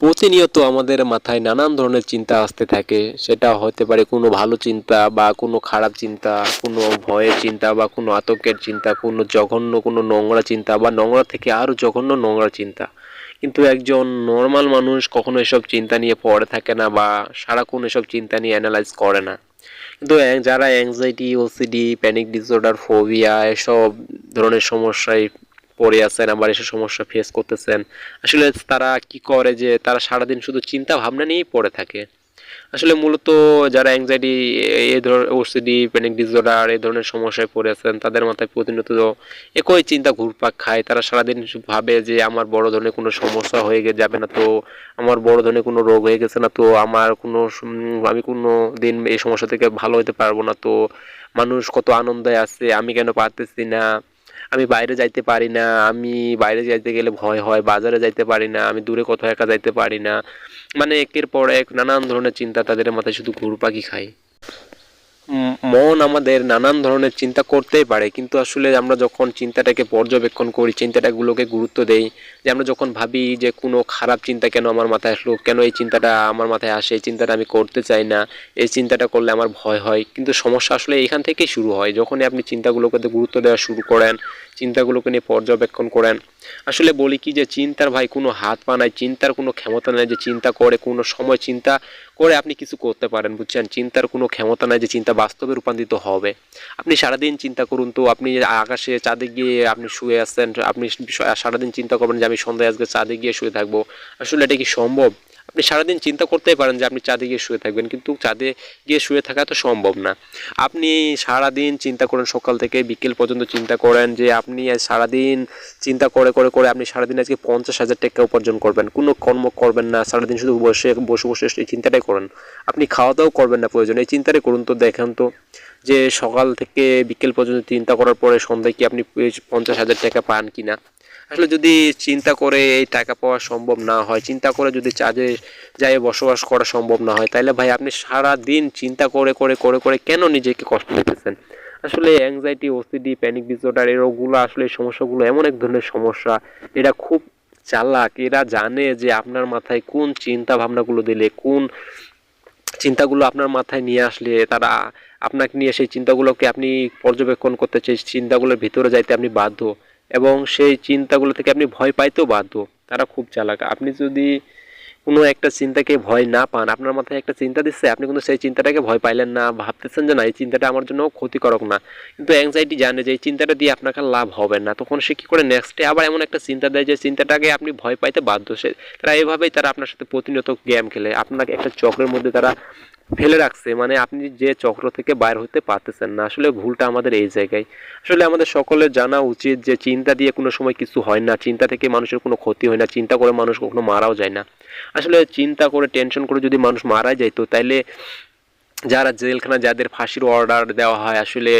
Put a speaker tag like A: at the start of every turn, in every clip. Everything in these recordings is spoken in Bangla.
A: প্রতিনিয়ত আমাদের মাথায় নানান ধরনের চিন্তা আসতে থাকে। সেটা হতে পারে কোনো ভালো চিন্তা বা কোনো খারাপ চিন্তা, কোনো ভয়ের চিন্তা বা কোনো আতঙ্কের চিন্তা, কোনো জঘন্য, কোনো নোংরা চিন্তা বা নোংরা থেকে আরও জঘন্য নোংরা চিন্তা। কিন্তু একজন নর্মাল মানুষ কখনো এসব চিন্তা নিয়ে পড়ে থাকে না বা সারাক্ষণ এসব চিন্তা নিয়ে অ্যানালাইজ করে না। কিন্তু যারা anxiety OCD panic disorder phobia এসব ধরনের সমস্যায় পড়ে আছেন, আবার এসব সমস্যা ফেস করতেছেন। আসলে তারা কি করে যে তারা সারাদিন শুধু চিন্তা ভাবনা নিয়েই পড়ে থাকে। আসলে মূলত যারা অ্যাংজাইটি এই ধরনের ওসিডি প্যানিক ডিসঅর্ডার এই ধরনের সমস্যায় পড়ে আছেন, তাদের মাথায় প্রতিনিয়ত একই চিন্তা ঘুরপাক খায়। তারা সারাদিন ভাবে যে আমার বড় ধরনের কোনো সমস্যা হয়ে গে- যাবে না তো, আমার বড় ধরনের কোনো রোগ হয়ে গেছে না তো, আমার কোনো আমি কোনো দিন এই সমস্যা থেকে ভালো হতে পারব না তো, মানুষ কত আনন্দে আছে, আমি কেন পারতেছি না। আমি বাইরে যাইতে পারি না, আমি বাইরে যাইতে গেলে ভয় হয়, বাজারে যাইতে পারি না, আমি দূরে কোথাও একা যাইতে পারি না। মানে একের পর এক নানান ধরনের চিন্তা তাদের মাথায় শুধু ঘুরপাকি খায়। মন আমাদের নানান ধরনের চিন্তা করতেই পারে, কিন্তু আসলে আমরা যখন চিন্তাটাকে পর্যবেক্ষণ করি, চিন্তাটাগুলোকে গুরুত্ব দেই, যে আমরা যখন ভাবি যে কোনো খারাপ চিন্তা কেন আমার মাথায় আসলো, কেন এই চিন্তাটা আমার মাথায় আসে, এই চিন্তাটা আমি করতে চাই না, এই চিন্তাটা করলে আমার ভয় হয়, কিন্তু সমস্যা আসলে এখান থেকেই শুরু হয়। যখনই আপনি চিন্তাগুলোকে গুরুত্ব দেওয়া শুরু করেন, চিন্তাগুলোকে নিয়ে পর্যবেক্ষণ করেন আসলে বলি কি যে চিন্তার ভাই কোনো হাত পা নাই, চিন্তার কোনো ক্ষমতা নাই যে চিন্তা করে, কোনো সময় চিন্তা করে আপনি কিছু করতে পারেন, বুঝছেন? চিন্তার কোনো ক্ষমতা নাই যে চিন্তা বাস্তবে রূপান্তরিত হবে। আপনি সারাদিন চিন্তা করুন তো, আপনি আকাশে চাঁদে গিয়ে আপনি শুয়ে আসছেন আপনি সারাদিন চিন্তা করবেন যে আমি সন্ধ্যায় আজকে চাঁদে গিয়ে শুয়ে থাকব। আসলে এটা কি সম্ভব? আপনি সারাদিন চিন্তা করতেই পারেন যে আপনি চাঁদে গিয়ে শুয়ে থাকবেন, কিন্তু চাঁদে গিয়ে শুয়ে থাকা তো সম্ভব না। আপনি সারাদিন চিন্তা করেন, সকাল থেকে বিকেল পর্যন্ত চিন্তা করেন যে আপনি সারাদিন চিন্তা করে করে করে আপনি সারাদিন আজকে পঞ্চাশ হাজার টাকা উপার্জন করবেন। কোনো কর্ম করবেন না, সারাদিন শুধু বসে বসে বসে এই চিন্তাটাই করেন। আপনি খাওয়া দাওয়াও করবেন না প্রয়োজন, এই চিন্তাটাই করুন তো, দেখেন তো যে সকাল থেকে বিকেল পর্যন্ত চিন্তা করার পরে সন্ধ্যায় কি আপনি পঞ্চাশ হাজার টাকা পান কি না আসলে যদি চিন্তা করে এই টাকা পাওয়া সম্ভব না হয়, চিন্তা করে যদি চাঁদে যাই বসবাস করা সম্ভব না হয় তাহলে ভাই আপনি সারা দিন চিন্তা করে করে করে করে কেন নিজেকে কষ্ট দিতেছেন? আসলে অ্যাংজাইটি ওসিডি প্যানিক ডিসঅর্ডার এই রোগগুলো আসলে সমস্যাগুলো এমন এক ধরনের সমস্যা। এটা খুব চালাক, এরা জানে যে আপনার মাথায় কোন চিন্তা ভাবনাগুলো দিলে, কোন চিন্তাগুলো আপনার মাথায় নিয়ে আসলে তারা আপনাকে নিয়ে সেই চিন্তাগুলোকে আপনি পর্যবেক্ষণ করতে চাই চিন্তাগুলোর ভিতরে যাইতে আপনি বাধ্য। এবং সেই চিন্তাগুলো থেকে আপনি ভয় পাইতেও বাধ্য। তারা খুব চালাক। আপনি যদি কোনো একটা চিন্তাকে ভয় না পান, আপনার মাথায় একটা চিন্তা দিচ্ছে, আপনি কিন্তু সেই চিন্তাটাকে ভয় পাইলেন না, ভাবতেছেন যে না, এই চিন্তাটা আমার জন্য ক্ষতিকারক না। কিন্তু অ্যাংজাইটি জানে যে এই চিন্তাটা দিয়ে আপনাকে লাভ হবে না। তখন সে কী করে নেক্সটে আবার এমন একটা চিন্তা দেয় যে চিন্তাটাকে আপনি ভয় পাইতে বাধ্য। সে তারা এভাবেই তারা আপনার সাথে প্রতিনিয়ত গেম খেলে। আপনাকে একটা চক্রের মধ্যে তারা ফেলে রাখছে মানে আপনি যে চক্র থেকে বাইর হতে পারতেছেন না, আসলে ভুলটা আমাদের এই জায়গায়। আসলে আমাদের সকলের জানা উচিত যে চিন্তা দিয়ে কোনো সময় কিছু হয় না, চিন্তা থেকে মানুষের কোনো ক্ষতি হয় না, চিন্তা করে মানুষ কখনো মারাও যায় না। আসলে চিন্তা করে, টেনশন করে যদি মানুষ মারা যাইতো, তাইলে যারা জেলখানা, যাদের ফাঁসির অর্ডার দেওয়া হয়, আসলে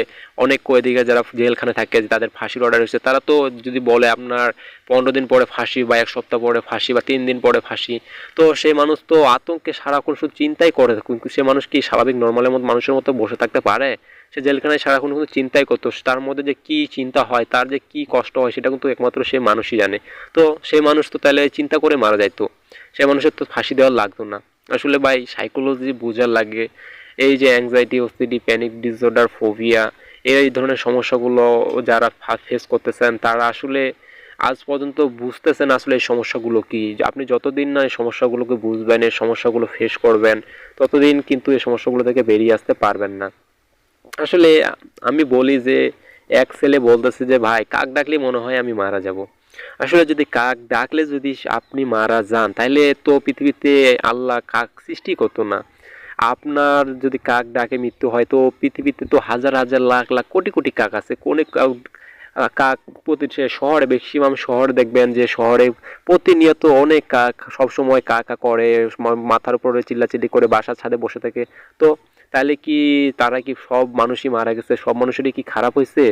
A: অনেক কয়েদিকে যারা জেলখানে থাকে, তাদের ফাঁসির অর্ডার হয়েছে তারা তো যদি বলে আপনার পনেরো দিন পরে ফাঁসি বা এক সপ্তাহ পরে ফাঁসি বা তিন দিন পরে ফাঁসি, তো সেই মানুষ তো আতঙ্কে সারাক্ষণ শুধু চিন্তাই করে কিন্তু সে মানুষ কি স্বাভাবিক নর্মালের মতো মানুষের মতো বসে থাকতে পারে? সে জেলখানায় সারাক্ষণ কিন্তু চিন্তাই করতো, তার মধ্যে যে কি চিন্তা হয়, তার যে কি কষ্ট হয়, সেটা কিন্তু একমাত্র সে মানুষই জানে। তো সেই মানুষ তো তাহলে চিন্তা করে মারা যাইতো। সে মানুষের তো ফাঁসি দেওয়া লাগতো না। আসলে ভাই সাইকোলজি বোঝার লাগে। এই যে anxiety OCD panic disorder phobia এই ধরনের সমস্যাগুলো যারা ফেস করতেছেন, তারা আসলে আজ পর্যন্ত বুঝতেছেন আসলে এই সমস্যাগুলো কি। আপনি যতদিন না এই সমস্যাগুলোকে বুঝবেন, এই সমস্যাগুলো ফেস করবেন, ততদিন কিন্তু এই সমস্যাগুলো থেকে বেরিয়ে আসতে পারবেন না। আসলে আমি বলি যে, এক ছেলে বলতেছে যে, ভাই, কাক ডাকলে মনে হয় আমি মারা যাব। আসলে যদি কাক ডাকলে যদি আপনি মারা যান, তাহলে তো পৃথিবীতে আল্লাহ কাক সৃষ্টি করতো না। আপনার যদি কাক ডাকে মৃত্যু হয়, তো পৃথিবীতে তো হাজার হাজার লাখ লাখ কোটি কোটি কাক আছে। কোন কাক প্রতি শহরে ম্যাক্সিমাম শহর দেখবেন যে শহরে প্রতিনিয়ত অনেক কাক সবসময় কা কা করে মাথার উপরে চিল্লাচিল্লি করে বাসার ছাদে বসে থাকে। তো তাহলে কি তারা কি সব মানুষই মারা গেছে? সব মানুষেরই কি খারাপ হয়েছে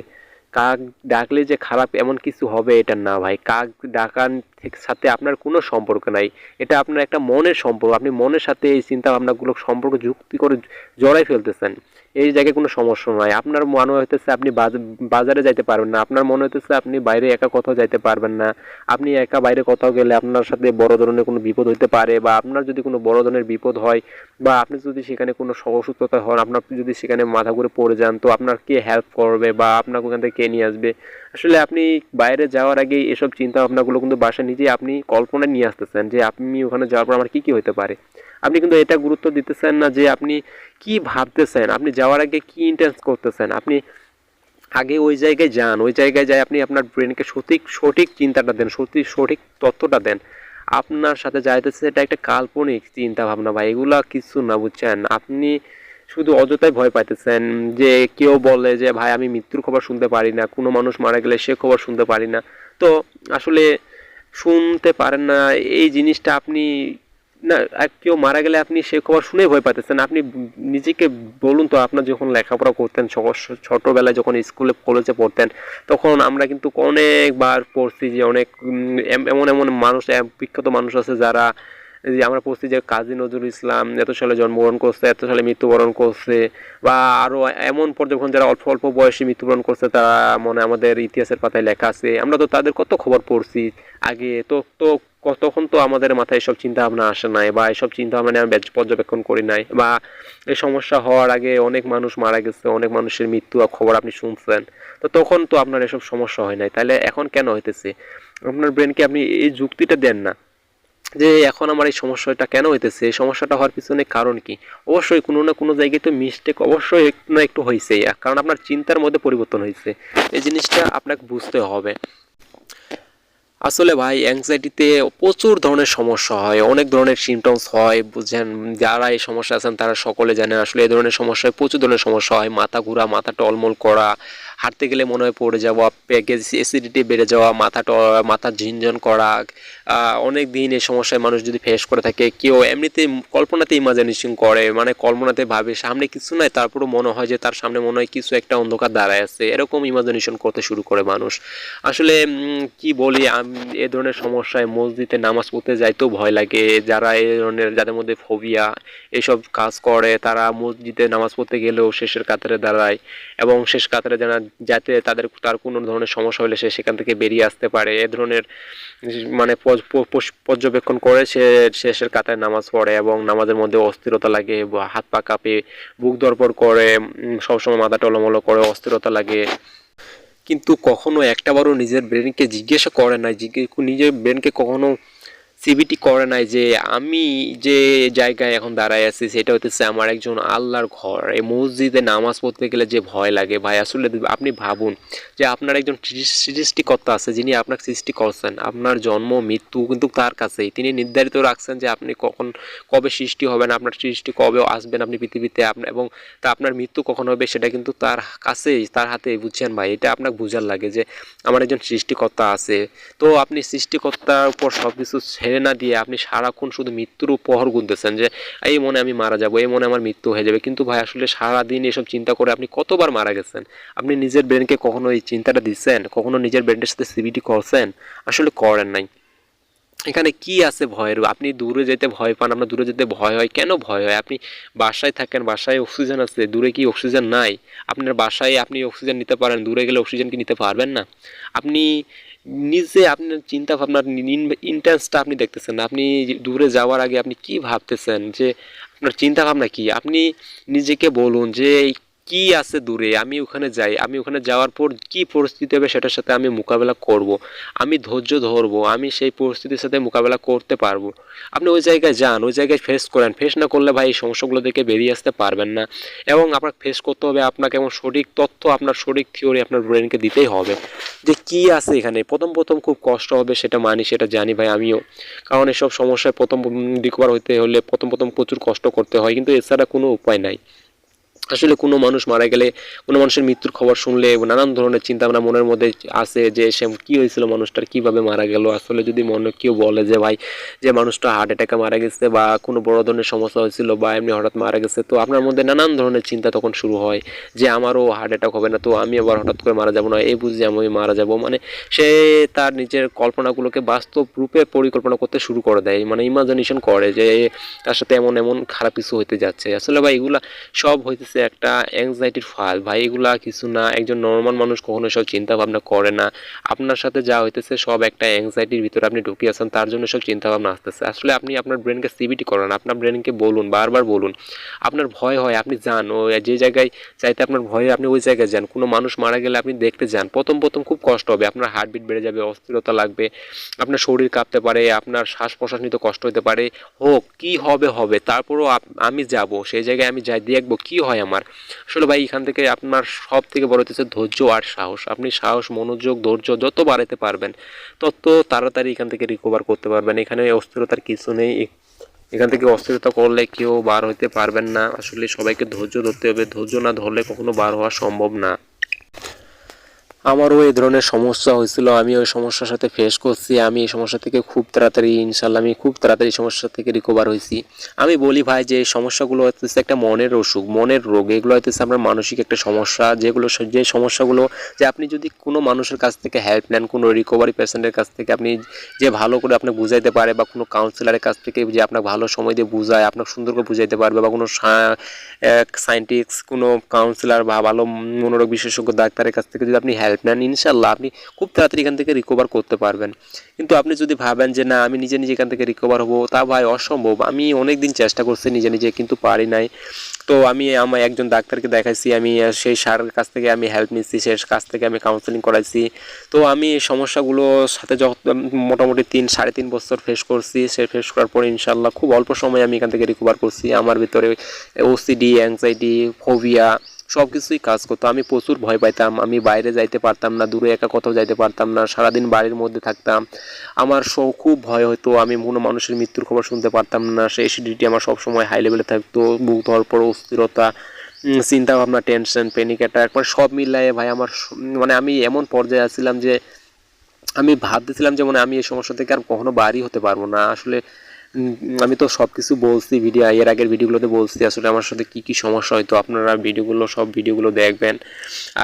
A: কাক ডাকলে যে খারাপ এমন কিছু হবে এটা না ভাই। কাক থেকে সাথে আপনার কোনো সম্পর্ক নাই। এটা আপনার একটা মনের সম্পর্ক, আপনি মনের সাথে এই চিন্তা ভাবনাগুলো সম্পর্ক যুক্তি করে জড়াই ফেলতেছেন। এই জায়গায় কোনো সমস্যা নয় আপনার মনে হইতেছে আপনি বাজ- বাজারে যাইতে পারবেন না। আপনার মনে হইতেছে আপনি বাইরে একা কোথাও যাইতে পারবেন না। আপনি একা বাইরে কোথাও গেলে আপনার সাথে বড় ধরনের কোনো বিপদ হইতে পারে বা আপনার যদি কোনো বড় ধরনের বিপদ হয় বা আপনি যদি সেখানে কোনো অসুস্থতা হন, আপনার যদি সেখানে মাথা ঘুরে পড়ে যান, তো আপনার কে হেল্প করবে বা আপনাকে ওখান থেকে কে নিয়ে আসবে? আসলে আপনি বাইরে যাওয়ার আগে এসব চিন্তা ভাবনাগুলো কিন্তু বাসায় নিজেই আপনি কল্পনায় নিয়ে আসতেছেন যে আপনি ওখানে যাওয়ার পর আমার কী কী হতে পারে। আপনি কিন্তু এটা গুরুত্ব দিতেছেন না যে আপনি কি ভাবতেছেন, আপনি যাওয়ার আগে কি ইন্টেন্স করতেছেন, আপনি আগে ওই জায়গায় যান, ওই জায়গায় যাই আপনি আপনার ব্রেনকে সঠিক সঠিক চিন্তাটা দেন সঠিক সঠিক তথ্যটা দেন। আপনার সাথে যাইতেছে এটা একটা কাল্পনিক চিন্তা ভাবনা ভাই, এগুলা কিছু না বুঝছেন। আপনি শুধু অযথাই ভয় পাইতেছেন যে কেউ বলে যে, ভাই, আমি মৃত্যুর খবর শুনতে পারি না, কোনো মানুষ মারা গেলে সে খবর শুনতে পারি না। তো আসলে শুনতে পারেন না, এই জিনিসটা আপনি না কেউ মারা গেলে আপনি সে খবর শুনে ভয় পাইতেছেন। আপনি নিজেকে বলুন তো, আপনার যখন লেখাপড়া করতেন ছোটবেলায় যখন স্কুলে, কলেজে পড়তেন, তখন আমরা কিন্তু অনেকবার পড়ছি যে অনেক এমন এমন মানুষ বিখ্যাত মানুষ আছে যারা যে আমরা পড়ছি যে কাজী নজরুল ইসলাম এত সালে জন্মগ্রহণ করছে, এত সালে মৃত্যুবরণ করছে, বা আরও এমন পর্যবেক্ষণ যারা অল্প অল্প বয়সে মৃত্যুবরণ করছে, তারা মনে আমাদের ইতিহাসের পাতায় লেখা আছে। আমরা তো তাদের কত খবর পড়ছি আগে, তো তো তখন তো আমাদের মাথায় এসব চিন্তা ভাবনা আসে নাই, বা এসব চিন্তা ভাবনা নিয়ে আমি পর্যবেক্ষণ করি নাই, বা এই সমস্যা হওয়ার আগে অনেক মানুষ মারা গেছে, অনেক মানুষের মৃত্যু খবর আপনি শুনছেন। তো তখন তো আপনার এসব সমস্যা হয় নাই, তাহলে এখন কেন হইতেছে? আপনার ব্রেনকে আপনি এই যুক্তিটা দেন না। যে এখন আমার এই সমস্যাটা কেন হইতেছে? এই সমস্যাটা হওয়ার পিছনে কারণ কি? অবশ্যই কোনো না কোনো জায়গায় তো মিস্টেক অবশ্যই একটু না একটু হয়েছে কারণ আপনার চিন্তার মধ্যে পরিবর্তন হয়েছে এই জিনিসটা আপনাকে বুঝতে হবে। আসলে ভাই অ্যাংজাইটিতে প্রচুর ধরনের সমস্যা হয়। অনেক ধরনের সিমটমস হয়। বুঝেন যারা এই সমস্যা আছেন, তারা সকলে জানেন আসলে এই ধরনের সমস্যায় প্রচুর ধরনের সমস্যা হয়। মাথা ঘোরা, মাথা টলমল করা, হাঁটতে গেলে মনে হয় পড়ে যাওয়া প্যাকেজ অ্যাসিডিটি বেড়ে যাওয়া, মাথা মাথা ঝিনঝন করা অনেক দিন এই সমস্যায় মানুষ যদি ফেস করে থাকে, কেউ এমনিতে কল্পনাতে ইমাজিনেশন করে মানে কল্পনাতে ভাবে সামনে কিছু নাই, তারপরও মনে হয় যে তার সামনে মনে হয় কিছু একটা অন্ধকার দাঁড়ায় আছে। এরকম ইমাজিনেশন করতে শুরু করে মানুষ। আসলে কি বলি এ ধরনের সমস্যায় মসজিদে নামাজ পড়তে যাইতেও ভয় লাগে। যারা এ ধরনের, যাদের মধ্যে ফোবিয়া এসব কাজ করে, তারা মসজিদে নামাজ পড়তে গেলেও শেষের কাতারে দাঁড়ায় এবং শেষ কাতারে যারা যাতে তাদের, তার কোনো ধরনের সমস্যা হলে সে সেখান থেকে বেরিয়ে আসতে পারে। এ ধরনের মানে পর্যবেক্ষণ করে সে শেষের কাতায় নামাজ পড়ে এবং নামাজের মধ্যে অস্থিরতা লাগে হাত পা কাঁপে, বুক দরপর করে সবসময় মাথা টলমলো করে, অস্থিরতা লাগে। কিন্তু কখনো একটাবারও নিজের ব্রেনকে জিজ্ঞাসা করে না নিজের ব্রেনকে কখনো সিবিটি করে নাই যে আমি যে জায়গায় এখন দাঁড়ায় আছি, সেটা হতেছে আমার একজন আল্লাহর ঘর। এই মসজিদে নামাজ পড়তে গেলে যে ভয় লাগে, ভাই, আসলে আপনি ভাবুন যে আপনার একজন সৃষ্টিকর্তা আছে যিনি আপনাকে সৃষ্টি করছেন, আপনার জন্ম, মৃত্যু কিন্তু তার কাছেই। তিনি নির্ধারিত রাখছেন যে আপনি কখন কবে সৃষ্টি হবেন, আপনার সৃষ্টি কবে আসবেন আপনি পৃথিবীতে আপনার এবং তা আপনার মৃত্যু কখন হবে সেটা কিন্তু তার কাছেই, তার হাতে বুঝছেন ভাই? এটা আপনাকে বুঝার লাগে যে আমার একজন সৃষ্টিকর্তা আছে। তো আপনি সৃষ্টিকর্তার উপর সব কিছু ছেড়ে না দিয়ে আপনি সারাক্ষণ শুধু মৃত্যুর উপহর গুনতেছেন যে, এই মনে আমি মারা যাব, এই মনে আমার মৃত্যু হয়ে যাবে। কিন্তু ভাই, আসলে সারাদিন এসব চিন্তা করে আপনি কতবার মারা গেছেন? আপনি নিজের ব্রেনকে কখনো এই চিন্তাটা দিচ্ছেন? কখনো নিজের ব্রেনের সাথে সিবিটি করছেন? আসলে করেন নাই। এখানে কি আছে ভয়ের? আপনি দূরে যেতে ভয় পান, আপনার দূরে যেতে ভয় হয়। কেন ভয় হয়? আপনি বাসায় থাকেন, বাসায় অক্সিজেন আছে, দূরে কি অক্সিজেন নাই? আপনার বাসায় আপনি অক্সিজেন নিতে পারেন, দূরে গেলে অক্সিজেন কি নিতে পারবেন না? আপনি নিজে আপনার চিন্তা ভাবনার ইন্টেন্সটা আপনি দেখতেছেন। আপনি দূরে যাওয়ার আগে আপনি কি ভাবতেছেন? যে আপনার চিন্তা ভাবনা কি? আপনি নিজেকে বলুন যে কি আছে দূরে? আমি ওখানে যাই। আমি ওখানে যাওয়ার পর কি পরিস্থিতি হবে সেটার সাথে আমি মোকাবেলা করব। আমি ধৈর্য ধরবো। আমি সেই পরিস্থিতির সাথে মোকাবেলা করতে পারব। আপনি ওই জায়গায় যান, ওই জায়গায় ফেস করেন। ফেস না করলে ভাই এই সমস্যাগুলো থেকে বেরিয়ে আসতে পারবেন না। এবং আপনার ফেস করতে হবে আপনাকে এবং সঠিক তথ্য, আপনার সঠিক থিওরি আপনার ব্রেনকে দিতেই হবে। যে কি আছে এখানে? প্রথম প্রথম খুব কষ্ট হবে সেটা মানি, সেটা জানি ভাই আমিও। কারণ এসব সমস্যায় প্রথম রিকভার হতে হলে প্রথম প্রথম প্রচুর কষ্ট করতে হয়। কিন্তু এছাড়া কোনো উপায় নাই। আসলে কোনো মানুষ মারা গেলে, কোনো মানুষের মৃত্যুর খবর শুনলে নানান ধরনের চিন্তা ভাবনা মনের মধ্যে আসে যে সে কী হয়েছিল, মানুষটার কীভাবে মারা গেল। আসলে যদি মনে কেউ বলে যে, ভাই, যে মানুষটা হার্ট অ্যাটাকে মারা গেছে বা কোনো বড় ধরনের সমস্যা হয়েছিল বা এমনি হঠাৎ মারা গেছে, তো আপনার মধ্যে নানান ধরনের চিন্তা তখন শুরু হয় যে, আমারও হার্ট অ্যাটাক হবে না, তো আমি আবার হঠাৎ করে মারা যাব না? এই বুঝে আমি মারা যাব। মানে সে তার নিজের কল্পনাগুলোকে বাস্তব রূপে পরিকল্পনা করতে শুরু করে দেয়। মানে ইমাজিনেশন করে যে, তার সাথে এমন এমন খারাপ কিছু হইতে যাচ্ছে। আসলে ভাই, এগুলা সব হইতেছে একটা অ্যাংজাইটির ফাল ভাই, এগুলা কিছু না। একজন নর্মাল মানুষ কখনো সব চিন্তা ভাবনা করে না। আপনার সাথে যা হইতেছে সব একটা অ্যাংজাইটির ভিতরে আপনি ঢুকিয়ে আছেন, তার জন্য সব চিন্তা ভাবনা আসতেছে। আসলে আপনি আপনার ব্রেনকে সিবিটি করান, আপনার ব্রেনকে বলুন, বারবার বলুন। আপনার ভয় হয়, আপনি যান। ও যে জায়গায় চাইতে আপনার ভয়ে আপনি ওই জায়গায় যান। কোনো মানুষ মারা গেলে আপনি দেখতে যান। প্রথম প্রথম খুব কষ্ট হবে। আপনার হার্টবিট বেড়ে যাবে, অস্থিরতা লাগবে। আপনার শরীর কাঁপতে পারে, আপনার শ্বাস প্রশ্বাস নিতে কষ্ট হতে পারে। হোক, কি হবে হবে। তারপরও আমি যাব। সেই জায়গায় আমি যাই, দেখব কি হয় আমার। আসলে ভাই, এখান থেকে আপনার সব থেকে বড় হচ্ছে ধৈর্য আর সাহস। আপনি সাহস, মনোযোগ, ধৈর্য যত বাড়াতে পারবেন, তত তাড়াতাড়ি এখান থেকে রিকভার করতে পারবেন। এখানে অস্থিরতার কিছু নেই। এখান থেকে অস্থিরতা করলে কেউ বার হইতে পারবেন না। আসলে সবাইকে ধৈর্য ধরতে হবে। ধৈর্য না ধরলে কখনো বার হওয়া সম্ভব না। আমারও এই ধরনের সমস্যা হয়েছিল, আমি ওই সমস্যার সাথে ফেস করছি, আমি এই সমস্যা থেকে খুব তাড়াতাড়ি, ইনশাল্লাহ আমি খুব তাড়াতাড়ি সমস্যা থেকে রিকভার হয়েছি। আমি বলি ভাই যে এই সমস্যাগুলো হচ্ছে একটা মনের অসুখ, মনের রোগ, এগুলো হচ্ছে আপনার মানসিক একটা সমস্যা, যেগুলো যে সমস্যাগুলো যে আপনি যদি কোনো মানুষের কাছ থেকে হেল্প নেন, কোনো রিকভারি পেশেন্টের কাছ থেকে আপনি যে ভালো করে আপনাকে বুঝাইতে পারে বা কোনো কাউন্সিলরের কাছ থেকে যে আপনাকে ভালো সময় দিয়ে বুঝায়, আপনাকে সুন্দর করে বুঝাইতে পারবে বা কোনো সায়েন্টিস্ট কোনো কাউন্সিলর বা ভালো মনোরোগ বিশেষজ্ঞ ডাক্তারের কাছ থেকে যদি আপনি হেল্প নেন ইনশাল্লাহ আপনি খুব তাড়াতাড়ি এখান থেকে রিকভার করতে পারবেন। কিন্তু আপনি যদি ভাবেন যে, না, আমি নিজে নিজে এখান থেকে রিকভার হব, তা ভাই অসম্ভব। আমি অনেক দিন চেষ্টা করছি নিজে নিজে, কিন্তু পারি নাই। তো আমি আমার একজন ডাক্তারকে দেখাইছি, আমি সেই সারের কাছ থেকে আমি হেল্প নিচ্ছি সেই কাছ থেকে আমি কাউন্সেলিং করাইছি। তো আমি এই সমস্যাগুলোর সাথে মোটামুটি তিন, সাড়ে তিন বছর ফেস করছি। সে ফেস করার পরে ইনশাল্লাহ খুব অল্প সময় আমি এখান থেকে রিকভার করছি। আমার ভিতরে ওসিডি অ্যাংজাইটি ফোবিয়া সব কিছুই কাজ করতো। আমি প্রচুর ভয় পাইতাম। আমি বাইরে যাইতে পারতাম না, দূরে একা কোথাও যাইতে পারতাম না, সারাদিন বাড়ির মধ্যে থাকতাম। আমার সব খুব ভয় হতো আমি কোনো মানুষের মৃত্যুর খবর শুনতে পারতাম না। সে অ্যাসিডিটি আমার সবসময় হাই লেভেলে থাকতো। বুক ধরার পর অস্থিরতা চিন্তা ভাবনা টেনশন প্যানিক অ্যাটাক মানে সব মিলাই ভাই আমার মানে আমি এমন পর্যায়ে আসছিলাম যে, আমি ভাবতেছিলাম যে মানে আমি এই সমস্যা থেকে আর কখনো বাড়ি হতে পারব না। আসলে আমি তো সব কিছু বলছি ভিডিও এর আগের ভিডিওগুলোতে বলছি, আসলে আমার সাথে কি কি সমস্যা হয়তো আপনারা ভিডিওগুলো সব ভিডিওগুলো দেখবেন।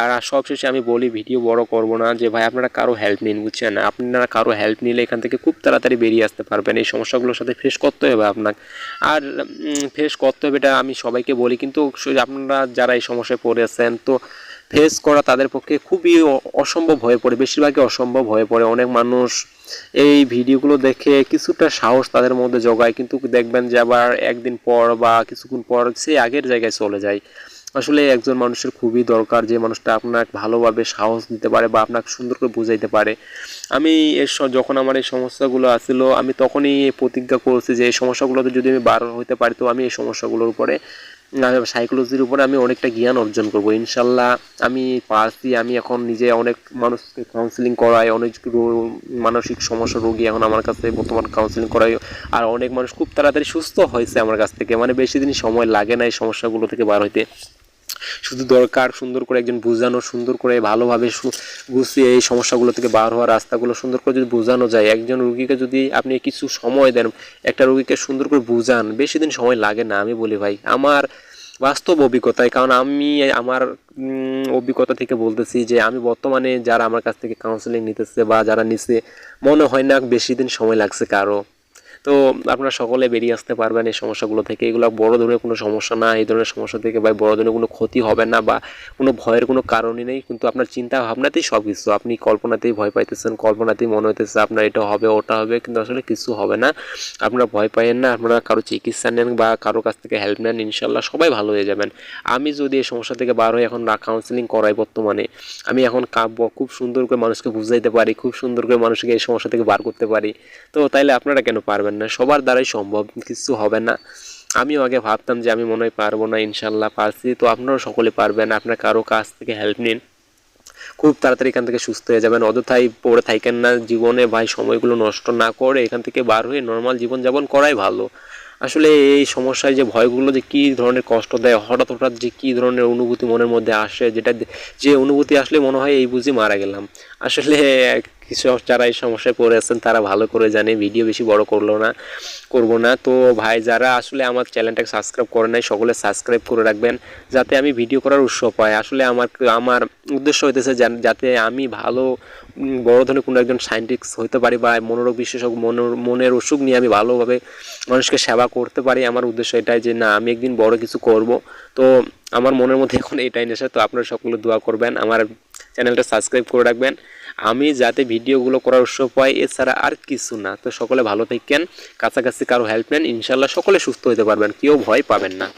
A: আর সব শেষে আমি বলি ভিডিও বড় করব না, যে ভাই, আপনারা কারও হেল্প নিন, বুঝছেন? আপনারা কারও হেল্প নিলে এখান থেকে খুব তাড়াতাড়ি বেরিয়ে আসতে পারবেন। এই সমস্যাগুলোর সাথে ফেস করতে হবে আপনাকে। আর ফেস করতে হবে এটা আমি সবাইকে বলি, কিন্তু আপনারা যারা এই সমস্যায় পড়েছেন তো ফেস করা তাদের পক্ষে খুবই অসম্ভব হয়ে পড়ে, বেশিরভাগই অসম্ভব হয়ে পড়ে। অনেক মানুষ এই ভিডিওগুলো দেখে কিছুটা সাহস তাদের মধ্যে জোগায়, কিন্তু দেখবেন যে আবার একদিন পর বা কিছুক্ষণ পর সেই আগের জায়গায় চলে যায়। আসলে একজন মানুষের খুবই দরকার যে মানুষটা আপনাকে ভালোভাবে সাহস দিতে পারে বা আপনাকে সুন্দর করে বুঝাইতে পারে। আমি এর স- যখন আমার এই সমস্যাগুলো আসছিল আমি তখনই প্রতিজ্ঞা করছি যে এই সমস্যাগুলোতে যদি আমি বার হইতে পারি, তো আমি এই সমস্যাগুলোর উপরে সাইকোলজির উপরে আমি অনেকটা জ্ঞান অর্জন করব, ইনশাল্লাহ। আমি পারছি, আমি এখন নিজে অনেক মানুষকে কাউন্সিলিং করাই, অনেক মানসিক সমস্যা রোগী এখন আমার কাছে বর্তমান কাউন্সিলিং করাই, আর অনেক মানুষ খুব তাড়াতাড়ি সুস্থ হয়েছে আমার কাছ থেকে মানে বেশি দিন সময় লাগে না এই সমস্যাগুলো থেকে বার হইতে। শুধু দরকার সুন্দর করে একজন বোঝানো, সুন্দর করে ভালোভাবে গুছিয়ে এই সমস্যাগুলো থেকে বার হওয়ার রাস্তাগুলো সুন্দর করে যদি বোঝানো যায়, একজন রুগীকে যদি আপনি কিছু সময় দেন, একটা রুগীকে সুন্দর করে বোঝান, বেশি দিন সময় লাগে না, আমি বলি ভাই। আমার বাস্তব অভিজ্ঞতায়, কারণ আমি আমার অভিজ্ঞতা থেকে বলতেছি যে আমি বর্তমানে যারা আমার কাছ থেকে কাউন্সেলিং নিতেছে বা যারা নিছে, মনে হয় না বেশি দিন সময় লাগছে কারও। তো আপনারা সকলে বেরিয়ে আসতে পারবেন এই সমস্যাগুলো থেকে। এগুলো বড় ধরনের কোনো সমস্যা না, এই ধরনের সমস্যা থেকে বা বড় ধরনের কোনো ক্ষতি হবে না বা কোনো ভয়ের কোনো কারণই নেই। কিন্তু আপনার চিন্তা ভাবনাতেই সব কিছু আপনি কল্পনাতেই ভয় পাইতেছেন, কল্পনাতেই মনে হইতেছে আপনার এটা হবে, ওটা হবে, কিন্তু আসলে কিছু হবে না। আপনারা ভয় পাইয়েন না, আপনারা কারও চিকিৎসা নেন বা কারও কাছ থেকে হেল্প নেন ইনশাল্লাহ সবাই ভালো হয়ে যাবেন। আমি যদি এই সমস্যা থেকে বার হয়ে এখন কাউন্সিলিং করাই বর্তমানে। আমি এখন কাব্য খুব সুন্দর করে মানুষকে বুঝাইতে পারি, খুব সুন্দর করে মানুষকে এই সমস্যা থেকে বার করতে পারি। তো তাইলে আপনারা কেন পারবেন না, সবার দ্বারাই সম্ভব, কিছু হবে না। আমিও আগে ভাবতাম যে আমি মনে হয় পারব না, ইনশাল্লাহ পারছি। তো আপনারাও সকলে পারবেন, আপনার কারও কাছ থেকে হেল্প নিন। খুব তাড়াতাড়ি এখান থেকে সুস্থ হয়ে যাবেন, অযথাই পড়ে থাকেন না। জীবনে ভাই সময়গুলো নষ্ট না করে এখান থেকে বার হয়ে নর্মাল জীবনযাপন করাই ভালো। আসলে এই সমস্যায় যে ভয়গুলো যে কী ধরনের কষ্ট দেয়, হঠাৎ হঠাৎ যে কী ধরনের অনুভূতি মনের মধ্যে আসে, যেটা যে অনুভূতি আসলে মনে হয় এই বুঝি মারা গেলাম। আসলে কিছু যারা এই সমস্যায় পড়ে আছেন তারা ভালো করে জানে, ভিডিও বেশি বড় করল না, করব না। তো ভাই, যারা আসলে আমার চ্যানেলটাকে সাবস্ক্রাইব করে নাই, সকলে সাবস্ক্রাইব করে রাখবেন, যাতে আমি ভিডিও করার উৎস পাই। আসলে আমার আমার উদ্দেশ্য হইতেছে যাতে আমি ভালো বড় ধরনের কোনো একজন সায়েন্টিস্ট হতে পারি বা মনোরোগ বিশেষজ্ঞ মনের মনের অসুখ নিয়ে আমি ভালোভাবে মানুষকে সেবা করতে পারি। আমার উদ্দেশ্য এটাই যে, না, আমি একদিন বড় কিছু করব। তো আমার মনের মধ্যে এখন এটাই নেশা। তো আপনারা সকলে দোয়া করবেন। আমার চ্যানেলটা সাবস্ক্রাইব করে রাখবেন। আমি যাতে ভিডিওগুলো করার উৎস পাই, এছাড়া আর কিছু না। তো সকলে ভালো থাকেন। কাছাকাছি কারও হেল্প নেন। ইনশাল্লাহ সকলে সুস্থ হতে পারবেন। কেউ ভয় পাবেন না।